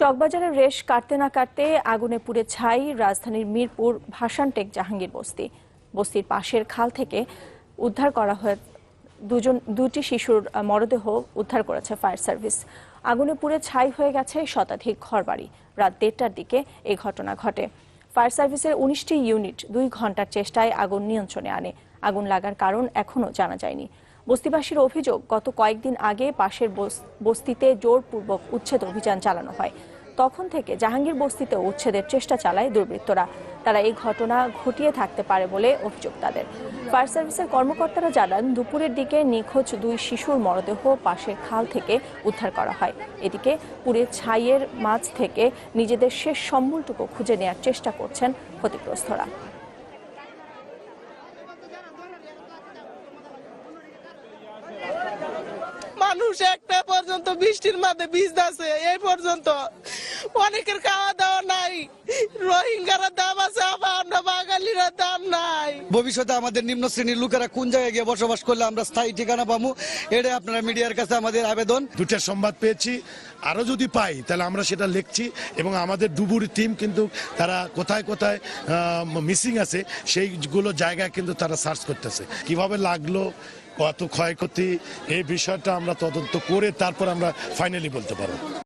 চকবাজারের রেশ কাটতে না কাটতে আগুনে পুড়ে ছাই রাজধানীর মিরপুর ভাসানটেক জাহাঙ্গীর বস্তি। বস্তির পাশের খাল থেকে উদ্ধার করা হয়ে দুজন, দুটি শিশুর মরদেহ উদ্ধার করেছে ফায়ার সার্ভিস। আগুনে পুড়ে ছাই হয়ে গেছে শতাধিক ঘরবাড়ি। রাত দেড়টার দিকে এই ঘটনা ঘটে। ফায়ার সার্ভিসের উনিশটি ইউনিট দুই ঘণ্টার চেষ্টায় আগুন নিয়ন্ত্রণে আনে। আগুন লাগার কারণ এখনও জানা যায়নি। বস্তিবাসীর অভিযোগ, গত কয়েকদিন আগে পাশের বস- বস্তিতে জোরপূর্বক উচ্ছেদ অভিযান চালানো হয়। তখন থেকে জাহাঙ্গীর বস্তিতেও উচ্ছেদের চেষ্টা চালায় দুর্বৃত্তরা। তারা এই ঘটনা ঘটিয়ে থাকতে পারে বলে অভিযোগ তাদের। ফায়ার সার্ভিসের কর্মকর্তারা জানান, দুপুরের দিকে নিখোঁজ দুই শিশুর মরদেহ পাশের খাল থেকে উদ্ধার করা হয়। এদিকে পুরে ছাইয়ের মাছ থেকে নিজেদের শেষ সম্বলটুকু খুঁজে নেয়ার চেষ্টা করছেন ক্ষতিগ্রস্তরা। মানুষ একটা পর্যন্ত বৃষ্টির মাঝে ভিজতেছে এই পর্যন্ত। অনেকের খাওয়া দাওয়া নাই। রোহিঙ্গারা দাম আছে, আবার আমরা বাঙালিরা দাম নাই। ভবিষ্যতে আমাদের নিম্ন শ্রেণির লোকেরা কোন জায়গায় গিয়ে বসবাস করলে আমরা স্থায়ী ঠিকানা পাবো? এটা আপনারা মিডিয়ার কাছে আমাদের আবেদন। দুটা সংবাদ পেয়েছি। আরও যদি পাই, তাহলে আমরা সেটা লিখছি এবং আমাদের ডুবুর টিম কিন্তু তারা কোথায় কোথায় মিসিং আছে, সেইগুলো জায়গায় কিন্তু তারা সার্চ করতেছে। কীভাবে লাগল, কত ক্ষয়ক্ষতি, এই বিষয়টা আমরা তদন্ত করে তারপর আমরা ফাইনালি বলতে পারব।